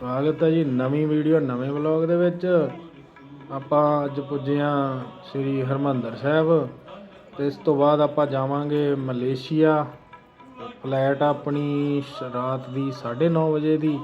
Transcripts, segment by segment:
ਸਵਾਗਤ ਹੈ ਜੀ ਨਵੀਂ ਵੀਡੀਓ, ਨਵੇਂ ਵਲੌਗ ਦੇ ਵਿੱਚ। ਆਪਾਂ ਅੱਜ ਪੁੱਜੇ ਹਾਂ ਸ੍ਰੀ ਹਰਮੰਦਰ ਸਾਹਿਬ। ਤੇ ਇਸ ਤੋਂ ਬਾਅਦ ਆਪਾਂ ਜਾਵਾਂਗੇ ਮਲੇਸ਼ੀਆ। ਫਲੈਟ ਆਪਣੀ ਸ਼- ਰਾਤ ਦੀ 9:30 ਵਜੇ ਦੀ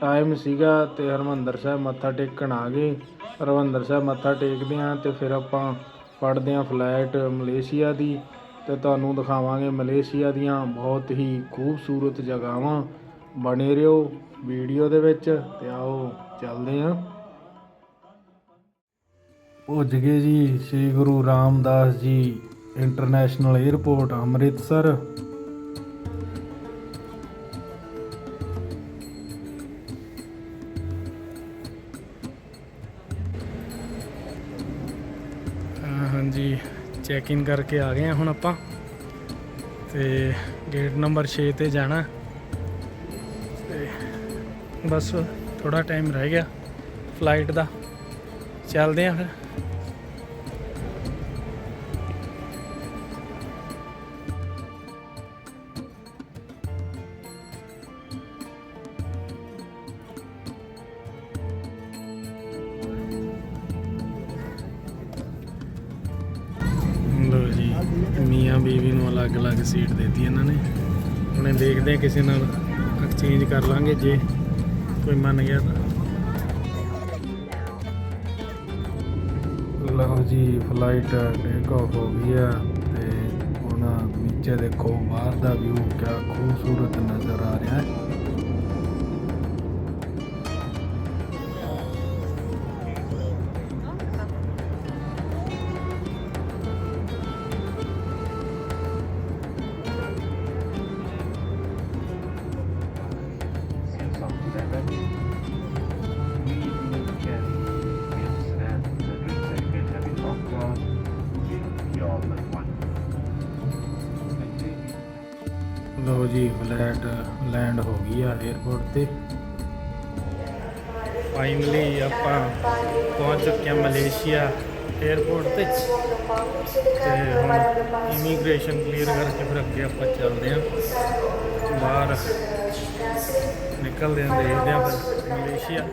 ਟਾਈਮ ਸੀਗਾ ਤੇ ਹਰਮੰਦਰ ਸਾਹਿਬ ਮੱਥਾ ਟੇਕਣ ਆ ਗਏ। ਹਰਮੰਦਰ ਸਾਹਿਬ ਮੱਥਾ ਟੇਕਦੇ ਹਾਂ ਤੇ ਫਿਰ ਆਪਾਂ ਫੜਦੇ ਹਾਂ ਫਲੈਟ ਮਲੇਸ਼ੀਆ ਦੀ। ਤੇ ਤੁਹਾਨੂੰ ਦਿਖਾਵਾਂਗੇ ਮਲੇਸ਼ੀਆ ਦੀਆਂ ਬਹੁਤ ਹੀ ਖੂਬਸੂਰਤ ਜਗ੍ਹਾਵਾਂ। ਬਣੇ ਰਹੋ ਵੀਡੀਓ ਦੇ ਵਿੱਚ ਤੇ ਆਓ ਚੱਲਦੇ ਹਾਂ। ਪੁੱਜ ਗਏ ਜੀ ਸ੍ਰੀ ਗੁਰੂ ਰਾਮਦਾਸ ਜੀ ਇੰਟਰਨੈਸ਼ਨਲ 에ਅਰਪੋਰਟ ਅੰਮ੍ਰਿਤਸਰ ਹਾਂਜੀ ਚੈੱਕ ਇਨ ਕਰਕੇ ਆ ਗਏ ਹਾਂ ਹੁਣ ਆਪਾਂ। ਤੇ ਗੇਟ ਨੰਬਰ 6 ਤੇ ਜਾਣਾ। ਬਸ ਥੋੜਾ ਟਾਈਮ ਰਹਿ ਗਿਆ ਫਲਾਈਟ ਦਾ। ਚੱਲਦੇ ਆਂ ਫਿਰ। ਜੀ, ਮੀਆਂ ਬੀਵੀ ਨੂੰ ਅਲੱਗ-ਅਲੱਗ ਸੀਟ ਦਿੱਤੀ ਇਹਨਾਂ ਨੇ। ਹੁਣੇ ਦੇਖਦੇ ਆ ਕਿਸੇ ਨਾਲ। ਐਕਸਚੇਂਜ ਕਰ ਲਾਂਗੇ ਜੇ ਕੋਈ ਮੰਨ ਗਿਆ ਤਾਂ। ਲਓ ਜੀ ਫਲਾਈਟ ਟੇਕ ਆਫ ਹੋ ਗਈ ਆ ਤੇ ਹੁਣ ਨੀਚੇ ਦੇਖੋ, ਬਾਹਰ ਦਾ ਵਿਊ ਕਿਆ ਖੂਬਸੂਰਤ ਨਜ਼ਰ ਆ ਰਿਹਾ ਹੈ। ਜੀ, ਫਲੈਟ ਲੈਂਡ ਹੋ ਗਈ ਆ 에어ਪੋਰਟ ਤੇ। ਫਾਈਨਲੀ ਆਪਾਂ ਪਹੁੰਚ ਚੁੱਕੇ ਹਾਂ ਮਲੇਸ਼ੀਆ 에어ਪੋਰਟ ਤੇ। ਤੇ ਹੁਣ ਇਮੀਗ੍ਰੇਸ਼ਨ ਕਲੀਅਰ ਕਰਕੇ ਫਿਰ ਅੱਗੇ ਆਪਾਂ ਚੱਲਦੇ ਹਾਂ ਬਾਹਰ ਨਿਕਲਦੇ ਹਾਂ ਦੇਖਦੇ ਹਾਂ ਫਿਰ ਮਲੇਸ਼ੀਆ।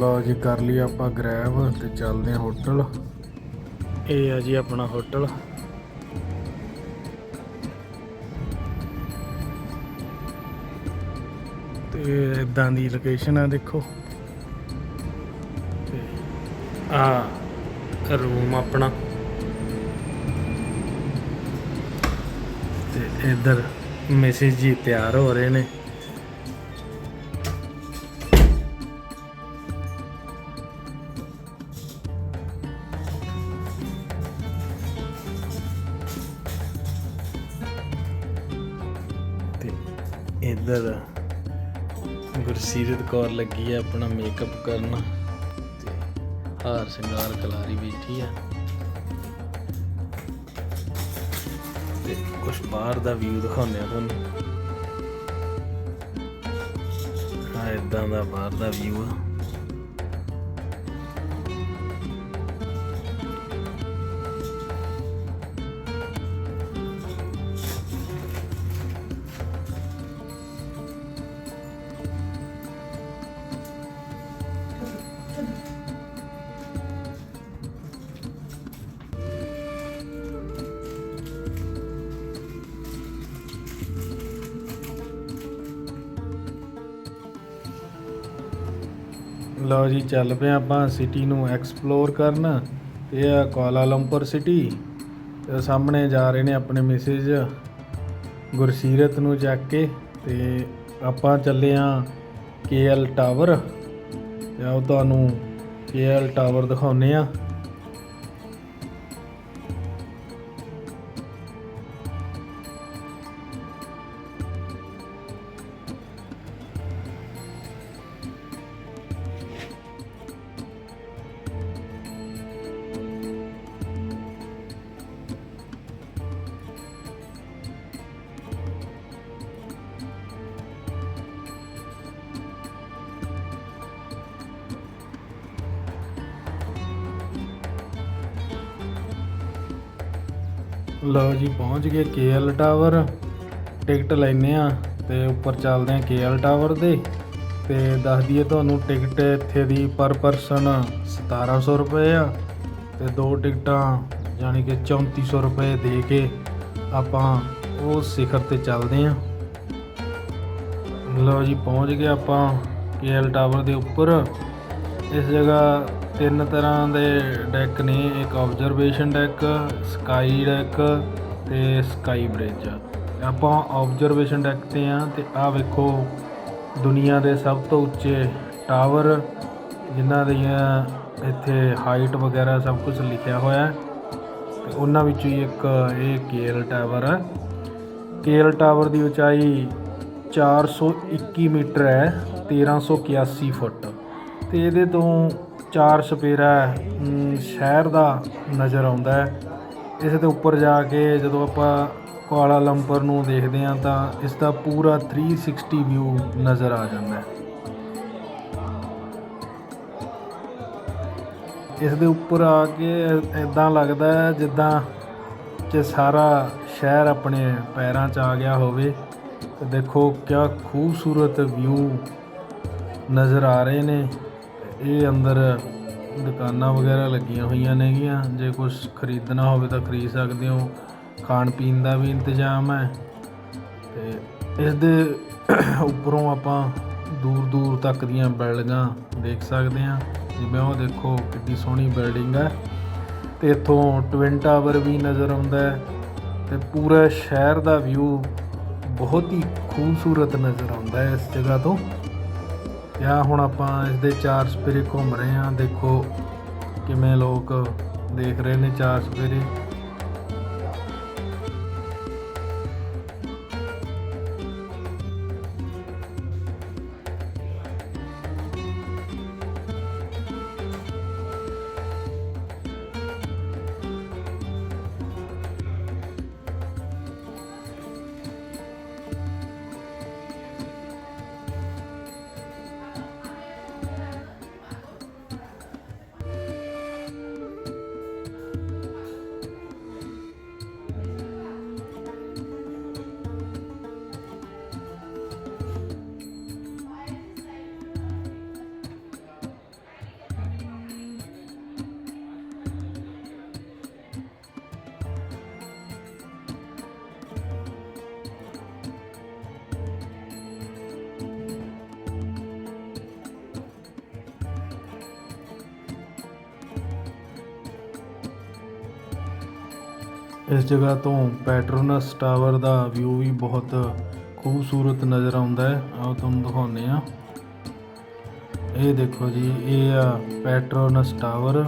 ਲਓ ਜੀ ਕਰ ਲਈ ਆਪਾਂ ਗ੍ਰੈਬ ਤੇ ਚੱਲਦੇ ਹਾਂ ਹੋਟਲ। ਇਹ ਆ ਜੀ ਆਪਣਾ ਹੋਟਲ। ਤੇ ਇਦਾਂ ਦੀ ਲੋਕੇਸ਼ਨ ਆ ਦੇਖੋ। ਤੇ ਆ ਰੂਮ ਆਪਣਾ। ਤੇ ਇੱਧਰ ਮੈਸੇਜ ਜੀ ਤਿਆਰ ਹੋ ਰਹੇ ਨੇ। ਗੁਰਸੀਰਤ ਕੌਰ ਲੱਗੀ ਹੈ ਆਪਣਾ ਮੇਕਅਪ ਕਰਨ ਤੇ ਹਾਰ ਸ਼ਿੰਗਾਰ ਕਲਾਰੀ ਬੈਠੀ ਆ। ਤੇ ਕੁਝ ਬਾਹਰ ਦਾ ਵਿਊ ਦਿਖਾਉਂਦੇ ਆ ਤੁਹਾਨੂੰ। ਆ ਇਦਾਂ ਦਾ ਬਾਹਰ ਦਾ ਵਿਊ ਆ। ਲਓ ਜੀ, ਚੱਲ ਪਏ ਆਪਾਂ ਸਿਟੀ ਨੂੰ ਐਕਸਪਲੋਰ ਕਰਨ। ਇਹ ਆ ਕੁਆਲਾਲੰਪੁਰ ਸਿਟੀ ਤੇ ਸਾਹਮਣੇ ਜਾ ਰਹੇ ਨੇ ਆਪਣੇ ਮੈਸੇਜ ਗੁਰਸੀਰਤ ਨੂੰ ਚੱਕ ਕੇ। ਤੇ ਆਪਾਂ ਚੱਲੇ ਆ ਕੇਐਲ ਟਾਵਰ। ਤੇ ਆਓ ਤੁਹਾਨੂੰ ਕੇਐਲ ਟਾਵਰ ਦਿਖਾਉਨੇ ਆ। ਲਓ ਜੀ, ਪਹੁੰਚ ਗਏ ਕੇਐਲ ਟਾਵਰ। ਟਿਕਟ ਲੈਨੇ ਆ ਤੇ ਉੱਪਰ ਚੱਲਦੇ ਆ ਕੇਐਲ ਟਾਵਰ ਦੇ। ਤੇ ਦੱਸ ਦਈਏ ਤੁਹਾਨੂੰ ਟਿਕਟ ਇੱਥੇ ਦੀ ਪਰ ਪਰਸਨ 1700 ਰੁਪਏ ਆ। ਤੇ ਦੋ ਟਿਕਟਾਂ ਯਾਨੀ ਕਿ 3400 ਰੁਪਏ ਦੇ ਕੇ ਆਪਾਂ ਉਹ ਸਿਖਰ ਤੇ ਚੱਲਦੇ ਆ ਲਓ ਜੀ, ਪਹੁੰਚ ਗਏ ਆਪਾਂ ਕੇਐਲ ਟਾਵਰ ਦੇ ਉੱਪਰ। ਇਸ ਜਗ੍ਹਾ ਤਿੰਨ ਤਰ੍ਹਾਂ ਦੇ ਡੈਕ ਨੇ। ਇੱਕ ਆਬਜ਼ਰਵੇਸ਼ਨ ਡੈਕ ਸਕਾਈ ਡੈਕ ਤੇ ਸਕਾਈ ਬ੍ਰਿਜ ਆਪਾਂ ਆਬਜ਼ਰਵੇਸ਼ਨ ਡੈਕ ਤੇ ਆ ਤੇ ਆਹ ਵੇਖੋ, ਦੁਨੀਆ ਦੇ ਸਭ ਤੋਂ ਉੱਚੇ ਟਾਵਰ ਜਿਨ੍ਹਾਂ ਦੀਆਂ ਇੱਥੇ ਹਾਈਟ ਵਗੈਰਾ ਸਭ ਕੁਝ ਲਿਖਿਆ ਹੋਇਆ ਹੈ। ਤੇ ਉਹਨਾਂ ਵਿੱਚੋਂ ਹੀ ਇੱਕ ਇਹ ਕੇਐਲ ਟਾਵਰ ਹੈ ਕੇਐਲ ਟਾਵਰ ਦੀ ਉਚਾਈ 421 ਮੀਟਰ ਹੈ 1381 ਫੁੱਟ। ਤੇ ਇਹਦੇ ਤੋਂ ਚਾਰ ਸਪੇਰਾ ਸ਼ਹਿਰ ਦਾ ਨਜ਼ਰ ਆਉਂਦਾ ਹੈ। ਇਸ ਦੇ ਉੱਪਰ ਜਾ ਕੇ ਜਦੋਂ ਆਪਾਂ ਕੁਆਲਾ ਲੰਪਰ ਨੂੰ ਦੇਖਦੇ ਹਾਂ ਤਾਂ ਇਸ ਦਾ ਪੂਰਾ 360 ਵਿਊ ਨਜ਼ਰ ਆ ਜਾਂਦਾ ਹੈ। ਇਸ ਦੇ ਉੱਪਰ ਆ ਕੇ ਇਦਾਂ ਲੱਗਦਾ ਹੈ ਜਿੱਦਾਂ ਕਿ ਸਾਰਾ ਸ਼ਹਿਰ ਆਪਣੇ ਪੈਰਾਂ 'ਚ ਆ ਗਿਆ ਹੋਵੇ। ਤੇ ਦੇਖੋ ਕਿਆ ਖੂਬਸੂਰਤ ਵਿਊ ਨਜ਼ਰ ਆ ਰਹੇ ਨੇ। ਇਹ ਅੰਦਰ ਦੁਕਾਨਾਂ ਵਗੈਰਾ ਲੱਗੀਆਂ ਹੋਈਆਂ ਨੇਗੀਆਂ। ਜੇ ਕੁਝ ਖਰੀਦਣਾ ਹੋਵੇ ਤਾਂ ਖਰੀਦ ਸਕਦੇ ਹੋ। ਖਾਣ ਪੀਣ ਦਾ ਵੀ ਇੰਤਜ਼ਾਮ ਹੈ। ਤੇ ਇਸ ਦੇ ਉੱਪਰੋਂ ਆਪਾਂ ਦੂਰ ਦੂਰ ਤੱਕ ਦੀਆਂ ਬਿਲਡਿੰਗਾਂ ਦੇਖ ਸਕਦੇ ਹਾਂ। ਜਿਵੇਂ ਉਹ ਦੇਖੋ ਕਿੰਨੀ ਸੋਹਣੀ ਬਿਲਡਿੰਗ ਹੈ। ਤੇ ਇੱਥੋਂ ਟਵਿਨ ਟਾਵਰ ਵੀ ਨਜ਼ਰ ਆਉਂਦਾ ਹੈ। ਤੇ ਪੂਰਾ ਸ਼ਹਿਰ ਦਾ ਵਿਊ ਬਹੁਤ ਹੀ ਖੂਬਸੂਰਤ ਨਜ਼ਰ ਆਉਂਦਾ ਹੈ ਇਸ ਜਗ੍ਹਾ ਤੋਂ। ਯਾ ਹੁਣ ਆਪਾਂ ਇਸ ਦੇ ਚਾਰ ਸਪੇਰੇ ਘੁੰਮ ਰਹੇ ਹਾਂ। ਦੇਖੋ ਕਿਵੇਂ ਲੋਕ ਦੇਖ ਰਹੇ ਨੇ ਚਾਰ ਸਪੇਰੇ। ਇਸ ਜਗ੍ਹਾ ਤੋਂ ਪੈਟਰੋਨਸ ਟਾਵਰ ਦਾ ਵਿਊ ਵੀ ਬਹੁਤ ਖੂਬਸੂਰਤ ਨਜ਼ਰ ਆਉਂਦਾ ਹੈ। ਆਓ ਤੁਹਾਨੂੰ ਦਿਖਾਉਂਦੇ ਆ ਇਹ ਦੇਖੋ ਜੀ, ਇਹ ਆ ਪੈਟਰੋਨਸ ਟਾਵਰ।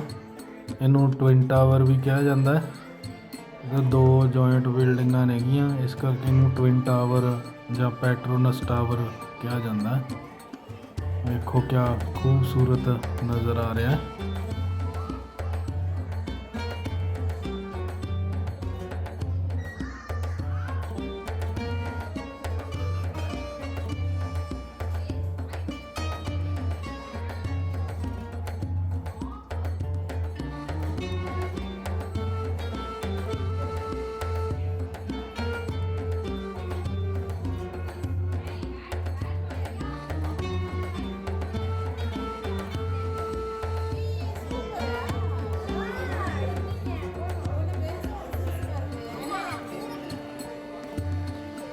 ਇਹਨੂੰ ਟਵਿਨ ਟਾਵਰ ਵੀ ਕਿਹਾ ਜਾਂਦਾ ਹੈ। ਇਹ ਦੋ ਜੁਆਇੰਟ ਬਿਲਡਿੰਗਾਂ ਨੇਗੀਆਂ, ਇਸ ਕਰਕੇ ਇਹਨੂੰ ਟਵਿਨ ਟਾਵਰ ਜਾਂ ਪੈਟਰੋਨਸ ਟਾਵਰ ਕਿਹਾ ਜਾਂਦਾ ਹੈ। ਵੇਖੋ ਕਿਆ ਖੂਬਸੂਰਤ ਨਜ਼ਰ ਆ ਰਿਹਾ ਹੈ।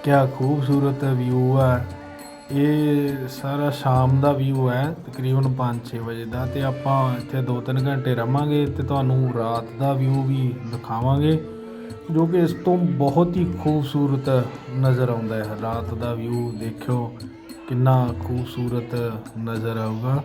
ਕਿਆ ਖੂਬਸੂਰਤ ਵਿਊ ਹੈ ਇਹ ਸਾਰਾ ਸ਼ਾਮ ਦਾ ਵਿਊ ਹੈ, ਤਕਰੀਬਨ 5-6 ਵਜੇ ਦਾ ਤੇ ਆਪਾਂ ਇੱਥੇ 2-3 ਘੰਟੇ ਰਵਾਂਗੇ ਤੇ ਤੁਹਾਨੂੰ ਰਾਤ ਦਾ ਵਿਊ ਵੀ ਦਿਖਾਵਾਂਗੇ, ਜੋ ਕਿ ਇਸ ਤੋਂ ਬਹੁਤ ਹੀ ਖੂਬਸੂਰਤ ਨਜ਼ਰ ਆਉਂਦਾ ਹੈ। ਰਾਤ ਦਾ ਵਿਊ ਦੇਖਿਓ, ਕਿੰਨਾ ਖੂਬਸੂਰਤ ਨਜ਼ਰ ਆਊਗਾ।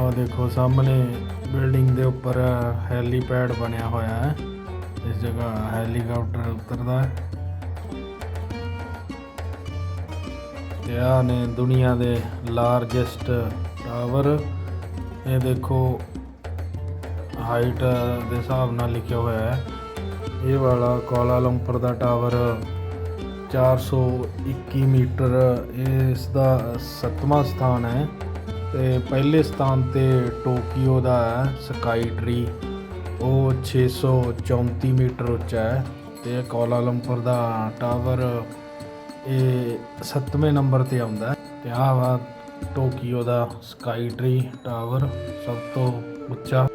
ਆਹ ਦੇਖੋ, ਸਾਹਮਣੇ ਬਿਲਡਿੰਗ ਦੇ ਉੱਪਰ ਹੈਲੀਪੈਡ ਬਣਿਆ ਹੋਇਆ ਹੈ। ਇਸ ਜਗ੍ਹਾ ਹੈਲੀਕਾਪਟਰ ਉਤਰਦਾ ਹੈ। ਤੇ ਆਹ ਨੇ ਦੁਨੀਆ ਦੇ ਲਾਰਜੈਸਟ ਟਾਵਰ। ਇਹ ਦੇਖੋ, ਹਾਈਟ ਦੇ ਹਿਸਾਬ ਨਾਲ ਲਿਖਿਆ ਹੋਇਆ ਹੈ। ਇਹ ਵਾਲਾ ਕੋਲਾਲੰਪਰ ਦਾ ਟਾਵਰ 421 ਮੀਟਰ ਇਹ ਇਸ ਦਾ ਸੱਤਵਾਂ ਸਥਾਨ ਹੈ। ਤੇ ਪਹਿਲੇ ਸਥਾਨ ਤੇ ਟੋਕੀਓ ਦਾ ਹੈ ਸਕਾਈ ਟ੍ਰੀ, ਉਹ 634 ਮੀਟਰ ਉੱਚਾ ਹੈ ਤੇ ਕੁਆਲਾਲੰਪਰ ਦਾ ਟਾਵਰ ਇਹ ਸੱਤਵੇਂ ਨੰਬਰ ਤੇ ਆਉਂਦਾ ਹੈ। ਤੇ ਆਹ ਵਾ ਟੋਕੀਓ ਦਾ ਸਕਾਈ ਟ੍ਰੀ, ਟਾਵਰ ਸਭ ਤੋਂ ਉੱਚਾ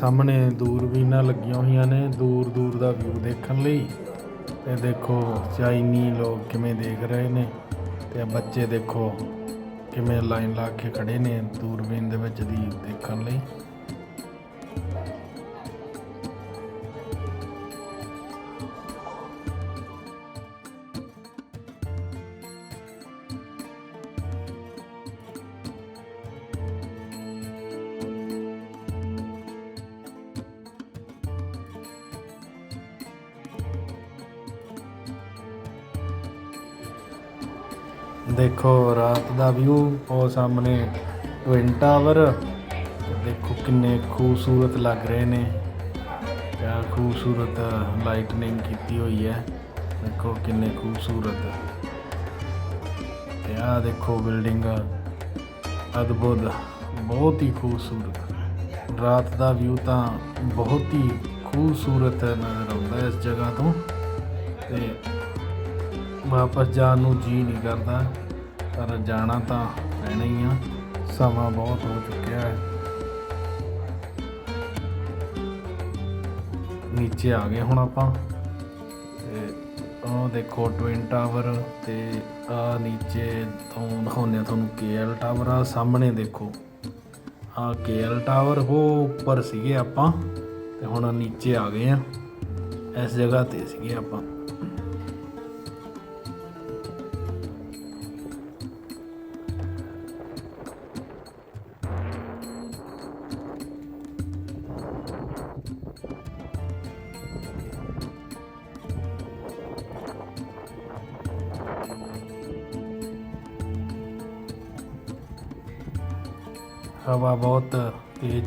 ਸਾਹਮਣੇ ਦੂਰਬੀਨਾਂ ਲੱਗੀਆਂ ਹੋਈਆਂ ਨੇ, ਦੂਰ ਦੂਰ ਦਾ ਵਿਊ ਦੇਖਣ ਲਈ। ਤੇ ਦੇਖੋ, ਚਾਈਨੀ ਲੋਕ ਕਿਵੇਂ ਦੇਖ ਰਹੇ ਨੇ। ਤੇ ਬੱਚੇ ਦੇਖੋ, ਕਿਵੇਂ ਲਾਈਨ ਲਾ ਕੇ ਖੜੇ ਨੇ ਦੂਰਬੀਨ ਦੇ ਵਿੱਚ ਦੀ ਦੇਖਣ ਲਈ। ਦੇਖੋ, ਰਾਤ ਦਾ ਵਿਊ ਉਹ ਸਾਹਮਣੇ ਟਵਿਨ ਟਾਵਰ ਦੇਖੋ ਕਿੰਨੇ ਖੂਬਸੂਰਤ ਲੱਗ ਰਹੇ ਨੇ। ਕਿਆ ਖੂਬਸੂਰਤ ਲਾਈਟਨਿੰਗ ਕੀਤੀ ਹੋਈ ਹੈ। ਦੇਖੋ ਕਿੰਨੇ ਖੂਬਸੂਰਤ। ਤੇ ਆਹ ਦੇਖੋ ਬਿਲਡਿੰਗ ਅਦਭੁਤ, ਬਹੁਤ ਹੀ ਖੂਬਸੂਰਤ। ਰਾਤ ਦਾ ਵਿਊ ਤਾਂ ਬਹੁਤ ਹੀ ਖੂਬਸੂਰਤ ਨਜ਼ਰ ਆਉਂਦਾ ਇਸ ਜਗ੍ਹਾ ਤੋਂ। ਤੇ ਵਾਪਸ ਜਾਣ ਨੂੰ ਜੀ ਨਹੀਂ ਕਰਦਾ। ਪਰ ਜਾਣਾ ਤਾਂ ਪੈਣਾ ਹੀ ਆ। ਸਮਾਂ ਬਹੁਤ ਹੋ ਚੁੱਕਿਆ ਹੈ। ਨੀਚੇ ਆ ਗਏ ਹੁਣ ਆਪਾਂ। ਤੇ ਉਹ ਦੇਖੋ ਟਵਿਨ ਟਾਵਰ ਤੇ ਆ ਨੀਚੇ ਤੋਂ ਦਿਖਾਉਂਦੇ ਆ ਤੁਹਾਨੂੰ ਕੇਐਲ ਟਾਵਰ ਆ ਸਾਹਮਣੇ ਦੇਖੋ। ਆ ਕੇਐਲ ਟਾਵਰ ਉਹ ਉੱਪਰ ਸੀਗੇ ਆਪਾਂ। ਤੇ ਹੁਣ ਨੀਚੇ ਆ ਗਏ ਆ। ਇਸ ਜਗ੍ਹਾ ਤੇ ਸੀਗੇ ਆਪਾਂ।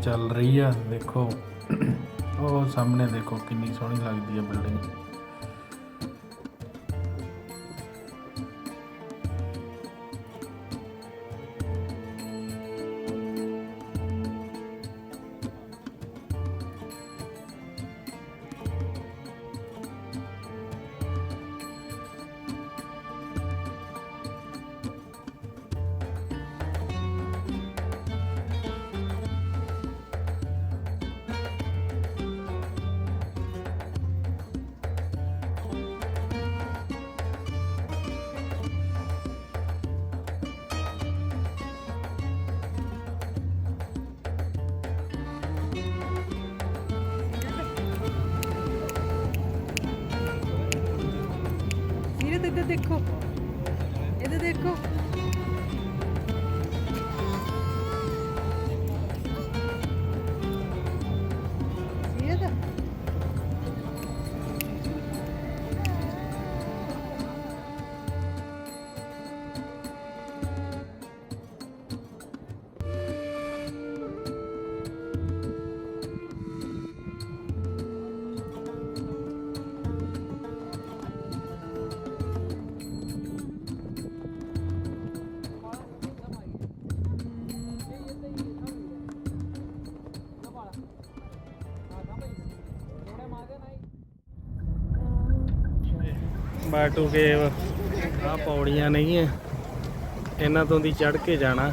ਚੱਲ ਰਹੀ ਆ। ਦੇਖੋ ਉਹ ਸਾਹਮਣੇ ਦੇਖੋ ਕਿੰਨੀ ਸੋਹਣੀ ਲੱਗਦੀ ਹੈ ਬਿਲਡਿੰਗ ਦੇਖੋ। ਬਾਟੂ ਕੇਵ ਆ ਪੌੜੀਆਂ ਨਹੀਂ ਹੈ ਇਹਨਾਂ ਤੋਂ ਦੀ ਚੜ ਕੇ ਜਾਣਾ।